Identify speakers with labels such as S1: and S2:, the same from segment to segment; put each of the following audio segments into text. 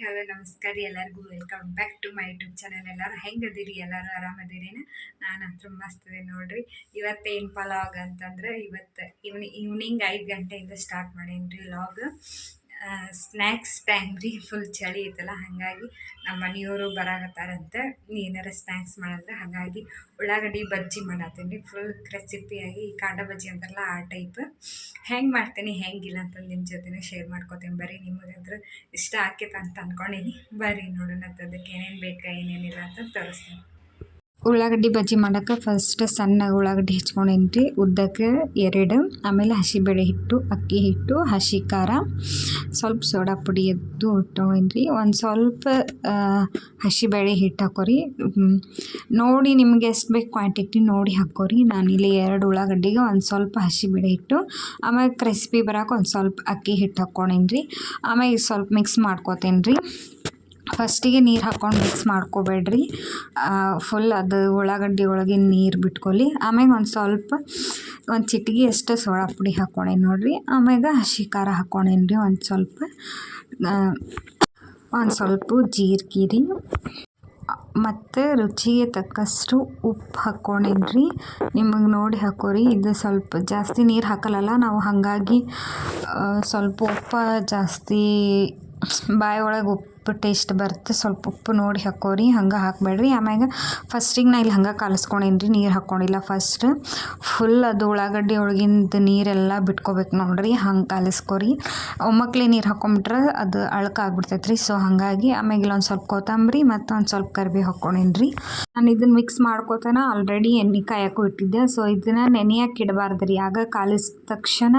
S1: Hello ನಮಸ್ಕಾರ ಎಲ್ಲರಿಗೂ welcome back to my YouTube channel ಎಲ್ಲರೂ ಹೆಂಗದಿರಿ? ಎಲ್ಲರೂ ಆರಾಮದಿರಿನ? ನಾನು ಹತ್ರ ಮಸ್ತ್ ಇದೆ ನೋಡ್ರಿ. ಇವತ್ತೇನು ಪಲಾಗ್ ಅಂತಂದ್ರೆ ಇವತ್ತು ಈವ್ನಿಂಗ್ ಐದು ಗಂಟೆಯಿಂದ ಸ್ಟಾರ್ಟ್ ಮಾಡೀನಿ ರೀ ಲಾಗ್ ಸ್ನ್ಯಾಕ್ಸ್ ಟೈಮ್ ರೀ ಫುಲ್ ಚಳಿ ಐತಲ್ಲ, ಹಾಗಾಗಿ ನಮ್ಮ ಮನೆಯವರು ಬರಾಕತ್ತಾರಂತೆ ಏನಾರ ಸ್ನ್ಯಾಕ್ಸ್ ಮಾಡಿದ್ರೆ ಹಾಗಾಗಿ ಉಳ್ಳಾಗಡ್ಡಿ ಬಜ್ಜಿ ಮಾಡತ್ತೀನಿ ಫುಲ್ ರೆಸಿಪಿಯಾಗಿ ಈ ಕಾಂಡ ಬಜ್ಜಿ ಅಂತಾರಲ್ಲ, ಆ ಟೈಪ್ ಹೆಂಗೆ ಮಾಡ್ತೀನಿ ಹೆಂಗಿಲ್ಲ ಅಂತ ನಿಮ್ಮ ಜೊತೆನೇ ಶೇರ್ ಮಾಡ್ಕೋತೀನಿ. ಬರ್ರಿ ನಿಮಗಂದ್ರೆ ಇಷ್ಟ ಆಕೈತೆ ಅಂತ ಅಂದ್ಕೊಂಡೀನಿ ಬರ್ರಿ ನೋಡೋಣ ಅದಕ್ಕೆ ಏನೇನು ಬೇಕಾ, ಏನೇನಿಲ್ಲ ಅಂತ ತೋರಿಸ್ತೀನಿ. ಉಳ್ಳಾಗಡ್ಡಿ ಬಜ್ಜಿ ಮಾಡಕ್ಕೆ ಫಸ್ಟ್ ಸಣ್ಣ ಉಳ್ಳಾಗಡ್ಡಿ ಹೆಚ್ಕೊಂಡೇನಿ ರೀ ಉದ್ದಕ್ಕೆ ಎರಡು, ಆಮೇಲೆ ಹಸಿಬೇಳೆ ಹಿಟ್ಟು, ಅಕ್ಕಿ ಹಿಟ್ಟು, ಹಸಿ ಖಾರ, ಸ್ವಲ್ಪ ಸೋಡಾ ಪುಡಿ ಎದ್ದು ಇಟ್ಕೊಂಡೇನಿ ರೀ ಒಂದು ಸ್ವಲ್ಪ ಹಸಿಬೇಳೆ ಹಿಟ್ಟು ಹಾಕೋರಿ. ನೋಡಿ ನಿಮ್ಗೆ ಎಷ್ಟು ಬೇಕು ಕ್ವಾಂಟಿಟಿ ನೋಡಿ ಹಾಕೋರಿ. ನಾನಿಲ್ಲಿ ಎರಡು ಉಳ್ಳಾಗಡ್ಡಿಗೆ ಒಂದು ಸ್ವಲ್ಪ ಹಸಿಬೇಳೆ ಹಿಟ್ಟು, ಆಮೇಲೆ ಕ್ರಿಸ್ಪಿ ಬರೋಕೆ ಒಂದು ಸ್ವಲ್ಪ ಅಕ್ಕಿ ಹಿಟ್ಟು ಹಾಕ್ಕೊಂಡೇನಿ ರೀ ಆಮೇಲೆ ಸ್ವಲ್ಪ ಮಿಕ್ಸ್ ಮಾಡ್ಕೋತೇನೆ ರೀ ಫಸ್ಟಿಗೆ ನೀರು ಹಾಕ್ಕೊಂಡು ಮಿಕ್ಸ್ ಮಾಡ್ಕೊಬೇಡ್ರಿ. ಫುಲ್ ಅದು ಉಳ್ಳಾಗಡ್ಡಿ ಒಳಗಿನ ನೀರು ಬಿಟ್ಕೊಳ್ಳಿ ಆಮ್ಯಾಗ ಒಂದು ಸ್ವಲ್ಪ, ಒಂದು ಚಿಟಿಗೆ ಅಷ್ಟು ಸೋಡಾ ಪುಡಿ ಹಾಕ್ಕೊಂಡೆ ನೋಡಿರಿ. ಆಮ್ಯಾಗ ಹಸಿ ಖಾರ ಹಾಕ್ಕೊಂಡೇನಿ ರೀ ಒಂದು ಸ್ವಲ್ಪ. ಒಂದು ಸ್ವಲ್ಪ ಜೀರಿಗೆ ರೀ ಮತ್ತು ರುಚಿಗೆ ತಕ್ಕಷ್ಟು ಉಪ್ಪು ಹಾಕ್ಕೊಂಡೇನಿ ರೀ ನಿಮಗೆ ನೋಡಿ ಹಾಕೋರಿ. ಇದು ಸ್ವಲ್ಪ ಜಾಸ್ತಿ ನೀರು ಹಾಕಲ್ಲಲ್ಲ ನಾವು ಹಾಗಾಗಿ ಸ್ವಲ್ಪ ಉಪ್ಪು ಜಾಸ್ತಿ ಬಾಯಿ ಒಳಗೆ ಉಪ್ಪು ಟೇಸ್ಟ್ ಬರುತ್ತೆ. ಸ್ವಲ್ಪ ಉಪ್ಪು ನೋಡಿ ಹಾಕೋರಿ. ಹಂಗೆ ಹಾಕಬೇಡ್ರಿ. ಆಮ್ಯಾಗ ಫಸ್ಟಿಗೆ ನಾ ಇಲ್ಲಿ ಹಂಗೆ ಕಲಸ್ಕೊಂಡೇನಿ ನೀರು ಹಾಕ್ಕೊಂಡಿಲ್ಲ ಫಸ್ಟ್ ಫುಲ್ ಅದು ಉಳ್ಳಾಗಡ್ಡಿ ಒಳಗಿಂದ ನೀರೆಲ್ಲ ಬಿಟ್ಕೋಬೇಕು ನೋಡಿರಿ. ಹಂಗೆ ಕಾಲಿಸ್ಕೊರಿ. ಒಮ್ಮಕ್ಲೆ ನೀರು ಹಾಕೊಂಬಿಟ್ರೆ ಅದು ಅಳಕಾಗ್ಬಿಡ್ತೈತೆ ರೀ ಸೊ ಹಾಗಾಗಿ ಆಮ್ಯಾಗ ಇಲ್ಲೊಂದು ಸ್ವಲ್ಪ ಕೊತ್ತಂಬರಿ ಮತ್ತು ಒಂದು ಸ್ವಲ್ಪ ಕರಿಬೇವು ಹಾಕ್ಕೊಂಡೇನಿ ನಾನು ಇದನ್ನು ಮಿಕ್ಸ್ ಮಾಡ್ಕೋತಾನ ಆಲ್ರೆಡಿ ಎಣ್ಣೆ ಕಾಯಕ್ಕೂ ಇಟ್ಟಿದ್ದೆ. ಸೊ ಇದನ್ನು ನೆನೆಯಕ್ಕೆ ಇಡಬಾರ್ದು ರೀ ಆಗ ಕಾಲಿಸಿದ ತಕ್ಷಣ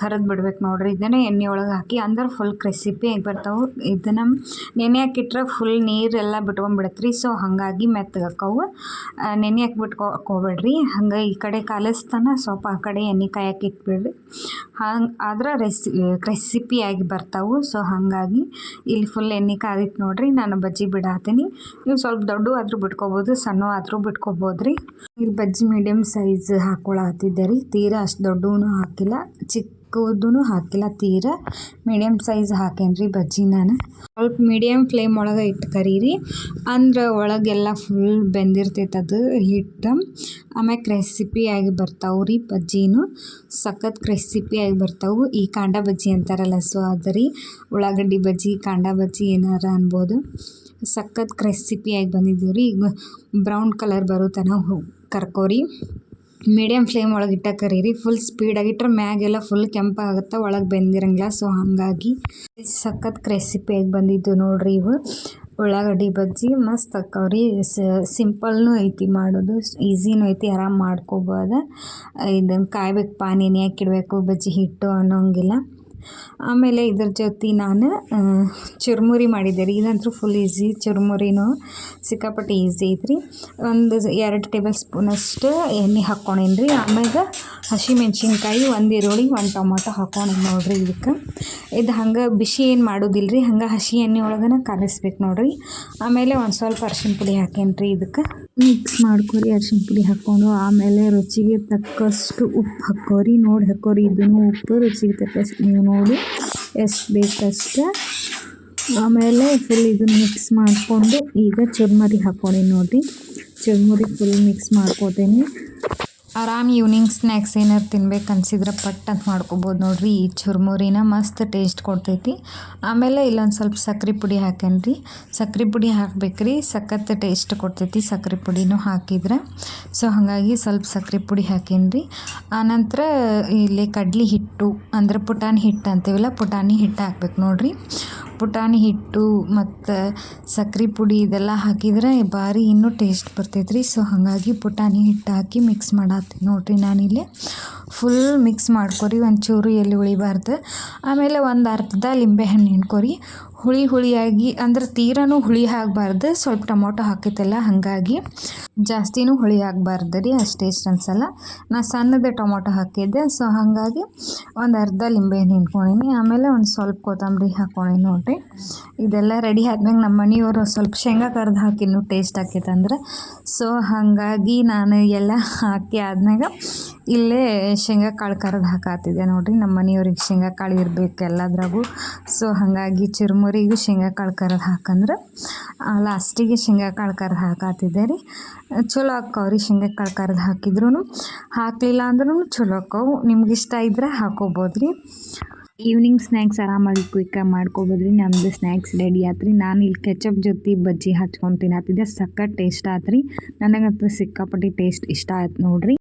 S1: ಕರದ್ ಬಿಡ್ಬೇಕು ನೋಡ್ರಿ. ಇದನ್ನೇ ಎಣ್ಣೆ ಒಳಗೆ ಹಾಕಿ. ಅಂದ್ರೆ ಫುಲ್ ಕ್ರೆಸಿಪಿ ಆಗಿ ಬರ್ತಾವೆ. ಇದನ್ನು ನೆನೆ ಹಾಕಿಟ್ರೆ ಫುಲ್ ನೀರೆಲ್ಲ ಬಿಟ್ಕೊಂಡ್ಬಿಡತ್ತೆ ರೀ ಸೊ ಹಾಗಾಗಿ ಮೆತ್ತಗಾಕವು. ನೆನೆ ನೆನೆಯಕ್ಕೆ ಬಿಟ್ಕೊ ಹೋಗ್ಬೇಡ್ರಿ ಹಂಗೆ ಈ ಕಡೆ ಕಾಲಿಸ್ತಾನ ಸ್ವಲ್ಪ ಆ ಕಡೆ ಎಣ್ಣೆ ಕಾಯಕ್ಕೆ ಇಟ್ಬಿಡ್ರಿ. ಹಂಗೆ, ಆದ್ರೆ ರೆಸಿ ರೆಸಿಪಿಯಾಗಿ ಬರ್ತಾವೆ. ಸೊ ಹಾಗಾಗಿ ಇಲ್ಲಿ ಫುಲ್ ಎಣ್ಣೆ ಕಾದಿತ್ತು ನೋಡ್ರಿ. ನಾನು ಬಜ್ಜಿ ಬಿಡಾತೀನಿ. ನೀವು ಸ್ವಲ್ಪ ದೊಡ್ಡ ಆದರೂ ಬಿಟ್ಕೋಬೋದು ಸಣ್ಣ ಆದರೂ ಬಿಟ್ಕೋಬೋದು ರೀ ಇಲ್ಲಿ ಬಜ್ಜಿ ಮೀಡಿಯಮ್ ಸೈಜ್ ಹಾಕ್ಕೊಳತ್ತಿದ್ದೆ ರೀ. ತೀರಾ ಅಷ್ಟು ದೊಡ್ಡವೂ ಹಾಕಿಲ್ಲ. ಚಿಕ್ಕದೂ ಹಾಕಿಲ್ಲ. ತೀರ ಮೀಡಿಯಮ್ ಸೈಜ್ ಹಾಕೇನಿ ರೀ ಬಜ್ಜಿ ನಾನು. ಸ್ವಲ್ಪ ಮೀಡಿಯಮ್ ಫ್ಲೇಮ್ ಒಳಗೆ ಇಟ್ಟು ಕರೀರಿ. ಅಂದ್ರೆ ಒಳಗೆಲ್ಲ ಫುಲ್ ಬೆಂದಿರ್ತೈತೆ ಅದು ಹಿಟ್ಟು. ಆಮ್ಯಾಗ ರೆಸಿಪಿಯಾಗಿ ಬರ್ತಾವೆ ರೀ ಬಜ್ಜಿನೂ. ಸಖತ್ ಕ್ರೆಸಿಪಿಯಾಗಿ ಬರ್ತಾವೆ. ಈ ಕಾಂಡ ಬಜ್ಜಿ ಅಂತಾರಲ್ಲ ಸೊ ಅದು ರೀ ಉಳ್ಳಾಗಡ್ಡಿ ಬಜ್ಜಿ, ಕಾಂಡ ಬಜ್ಜಿ ಏನಾರ ಅನ್ಬೋದು. ಸಖತ್ ಕ್ರೆಸಿಪಿಯಾಗಿ ಬಂದಿದ್ದೀವಿ ರೀ ಈಗ ಬ್ರೌನ್ ಕಲರ್ ಬರೋ ತನಕ ಕರ್ಕೋರಿ. ಮೀಡಿಯಮ್ ಫ್ಲೇಮ್ ಒಳಗೆ ಇಟ್ಟ ಕರೀರಿ. ಫುಲ್ ಸ್ಪೀಡಾಗಿ ಇಟ್ರೆ ಮ್ಯಾಗೆಲ್ಲ ಫುಲ್ ಕೆಂಪಾಗುತ್ತೆ, ಒಳಗೆ ಬೆಂದಿರಂಗಿಲ್ಲ. ಸೊ ಹಾಗಾಗಿ ಸಖತ್ ಕ್ರೆಸಿಪಿಯಾಗಿ ಬಂದಿದ್ದು ನೋಡ್ರಿ ಇವು. ಉಳ್ಳಾಗಡ್ಡಿ ಬಜ್ಜಿ ಮಸ್ತ್ ಅಕ್ಕವ್ರಿ. ಸಿಂಪಲ್ನೂ ಐತಿ ಮಾಡೋದು. ಈಸಿನೂ ಐತಿ, ಆರಾಮ್ ಮಾಡ್ಕೋಬೋದು. ಇದನ್ನು ಕಾಯ್ಬೇಕು ಪಾನಿ ನೆನೆಯಾಕಿಡಬೇಕು ಬಜ್ಜಿ ಹಿಟ್ಟು ಅನ್ನೋಂಗಿಲ್ಲ. ಆಮೇಲೆ ಇದ್ರ ಜೊತೆ ನಾನು ಚುರುಮುರಿ ಮಾಡಿದ್ದೆ ರೀ. ಇದಂತೂ ಫುಲ್ ಈಸಿ ಚುರುಮುರಿನೂ. ಸಿಕ್ಕಾಪಟ್ಟೆ ಈಸಿ ರೀ ಒಂದು ಎರಡು ಟೇಬಲ್ ಸ್ಪೂನಷ್ಟು ಎಣ್ಣೆ ಹಾಕ್ಕೊಂಡೇನಿ ರೀ. ಆಮ್ಯಾಗ ಹಸಿಮೆಣ್ಸಿನ್ಕಾಯಿ, ಒಂದು ಈರುಳ್ಳಿ, ಒಂದು ಟೊಮಾಟೊ ಹಾಕ್ಕೊಂಡು ನೋಡಿರಿ ಇದಕ್ಕೆ. ಇದು ಹಂಗೆ ಬಿಸಿ ಏನು ಮಾಡೋದಿಲ್ಲ ರೀ ಹಂಗೆ ಹಸಿ ಎಣ್ಣೆ ಒಳಗನ ಕಲಿಸ್ಬೇಕು ನೋಡಿರಿ. ಆಮೇಲೆ ಒಂದು ಸ್ವಲ್ಪ ಅರ್ಶಿನ ಪುಡಿ ಹಾಕೇನಿ ರೀ ಇದಕ್ಕೆ. ಮಿಕ್ಸ್ ಮಾಡ್ಕೊರಿ ಅರ್ಶಿಣ ಪುಡಿ ಹಾಕ್ಕೊಂಡು, ಆಮೇಲೆ ರುಚಿಗೆ ತಕ್ಕಷ್ಟು ಉಪ್ಪು ಹಾಕೋರಿ ನೋಡಿ ಹಾಕೋರಿ ಇದನ್ನು ಉಪ್ಪು ರುಚಿಗೆ ತಕ್ಕಷ್ಟು. ನೀವು ನೋಡಿ ಎಷ್ಟು ಬೇಕಷ್ಟು. ಆಮೇಲೆ ಫುಲ್ ಇದನ್ನು ಮಿಕ್ಸ್ ಮಾಡಿಕೊಂಡು, ಈಗ ಚುರ್ಮರಿ ಹಾಕ್ಕೊಂಡಿ ನೋಡಿರಿ ಚುರ್ಮುರಿ ಫುಲ್ ಮಿಕ್ಸ್ ಮಾಡ್ಕೋತೇನೆ. ಆರಾಮ್ ಈವ್ನಿಂಗ್ ಸ್ನ್ಯಾಕ್ಸ್ ಏನಾರು ತಿನ್ಬೇಕು ಅನ್ಸಿದ್ರೆ ಪಟ್ ಅಂತ ಮಾಡ್ಕೊಬೋದು ನೋಡ್ರಿ. ಈ ಚುರ್ಮುರಿನ ಮಸ್ತ್ ಟೇಸ್ಟ್ ಕೊಡ್ತೈತಿ. ಆಮೇಲೆ ಇಲ್ಲೊಂದು ಸ್ವಲ್ಪ ಸಕ್ರೆ ಪುಡಿ ಹಾಕೇನ್ರಿ. ಸಕ್ರೆ ಪುಡಿ ಹಾಕ್ಬೇಕ್ರಿ. ಸಖತ್ ಟೇಸ್ಟ್ ಕೊಡ್ತೈತಿ ಸಕ್ರೆ ಪುಡಿನೂ ಹಾಕಿದ್ರೆ. ಸೊ ಹಾಗಾಗಿ ಸ್ವಲ್ಪ ಸಕ್ರೆ ಪುಡಿ ಹಾಕೇನ್ರಿ. ಆನಂತರ ಇಲ್ಲಿ ಕಡ್ಲಿ ಹಿಟ್ಟು, ಅಂದ್ರೆ ಪುಟಾಣಿ ಹಿಟ್ಟು ಅಂತೀವಲ್ಲ, ಪುಟಾಣಿ ಹಿಟ್ಟು ಹಾಕ್ಬೇಕು ನೋಡ್ರಿ. ಪುಟಾಣಿ ಹಿಟ್ಟು ಮತ್ತು ಸಕ್ರೆ ಪುಡಿ ಇದೆಲ್ಲ ಹಾಕಿದ್ರೆ ಭಾರಿ ಇನ್ನೂ ಟೇಸ್ಟ್ ಬರ್ತೈತೆ ರೀ ಸೊ ಹಾಗಾಗಿ ಪುಟಾಣಿ ಹಿಟ್ಟು ಹಾಕಿ ಮಿಕ್ಸ್ ಮಾಡತ್ತೀನಿ ನೋಡಿರಿ ನಾನಿಲ್ಲಿ ಫುಲ್ ಮಿಕ್ಸ್ ಮಾಡ್ಕೊರಿ, ಒಂಚೂರು ಎಲ್ಲಿ ಉಳಿಬಾರ್ದು. ಆಮೇಲೆ ಒಂದು ಅರ್ಧ ಲಿಂಬೆಹಣ್ಣು ಹಿಂಡ್ಕೊರಿ. ಹುಳಿ ಹುಳಿಯಾಗಿ, ಅಂದ್ರೆ ತೀರನು ಹುಳಿ ಆಗಬಾರ್ದು, ಸ್ವಲ್ಪ ಟೊಮೊಟೊ ಹಾಕಿತ್ತಲ್ಲ ಹಾಗಾಗಿ. ಜಾಸ್ತಿನೂ ಹುಳಿ ಆಗಬಾರ್ದು ರೀ, ಅಷ್ಟೇ ಟೇಸ್ಟ್ ಅನ್ಸಲ್ಲ ನಾ ಸಣ್ಣದ ಟೊಮೊಟೊ ಹಾಕಿದ್ದೆ ಸೊ ಹಾಗಾಗಿ ಒಂದು ಅರ್ಧ ಲಿಂಬೆಹಣ್ಣು ಹಿಂಡ್ಕೊಂಡೀನಿ, ಆಮೇಲೆ ಒಂದು ಸ್ವಲ್ಪ ಕೊತ್ತಂಬರಿ ಹಾಕ್ಕೊಂಡೀನಿ ನೋಡಿರಿ. ಇದೆಲ್ಲ ರೆಡಿ ಆದ್ಮ್ಯಾಗ ನಮ್ಮ ಮನೆಯವರು ಸ್ವಲ್ಪ ಶೇಂಗಾ ಕರ್ದು ಹಾಕಿ ಇನ್ನೂ ಟೇಸ್ಟ್ ಹಾಕೈತಂದ್ರೆ ಸೊ ಹಾಗಾಗಿ ನಾನು ಎಲ್ಲ ಹಾಕಿ ಆದ್ಮ್ಯಾಗ ಇಲ್ಲೇ ಶೇಂಗಾ ಕಾಳು ಕರ್ದು ಹಾಕಾತಿದ್ದೆ ನೋಡಿರಿ. ನಮ್ಮ ಮನೆಯವ್ರಿಗೆ ಶೇಂಗಾ ಕಾಳು ಇರಬೇಕು ಎಲ್ಲದ್ರಾಗೂ. ಸೊ ಹಾಗಾಗಿ ಚುರುಮುರಿಗೂ ಶೇಂಗಾ ಕಾಳು ಕರ್ದು ಹಾಕಂದ್ರೆ ಲಾಸ್ಟಿಗೆ ಶೇಂಗಾ ಕಾಳು ಕರ್ದು ಹಾಕಾತಿದ್ದೆ ರೀ. ಚಲೋ ಆಕ್ಕವ್ರಿ ಶೇಂಗಾ ಕಾಳು ಕರ್ದು ಹಾಕಿದ್ರು ಹಾಕಲಿಲ್ಲ ಅಂದ್ರೂ ಚಲೋ ಅಕ್ಕಾವು ನಿಮ್ಗೆ ಇಷ್ಟ ಇದ್ರೆ ಹಾಕೋಬೋದು ರೀ. ಈವ್ನಿಂಗ್ ಸ್ನ್ಯಾಕ್ಸ್ ಆರಾಮಾಗಿ ಕ್ವಿಕ್ಕಾಗಿ ರೀ. ನಮ್ಮದು ಸ್ನ್ಯಾಕ್ಸ್ ರೆಡಿ ಆತ್ರಿ ನಾನು ಇಲ್ಲಿ ಕೆಚಪ್ ಜೊತೆ ಬಜ್ಜಿ ಹಚ್ಕೊಂಡು ತಿನ್ನತ್ತಿದ್ದೆ ಸಖತ್ ಟೇಸ್ಟ್ ಆತ್ರಿ ನನಗಂತೂ ಸಿಕ್ಕಾಪಟ್ಟಿ ಟೇಸ್ಟ್ ಇಷ್ಟ ಆಯ್ತು ನೋಡ್ರಿ.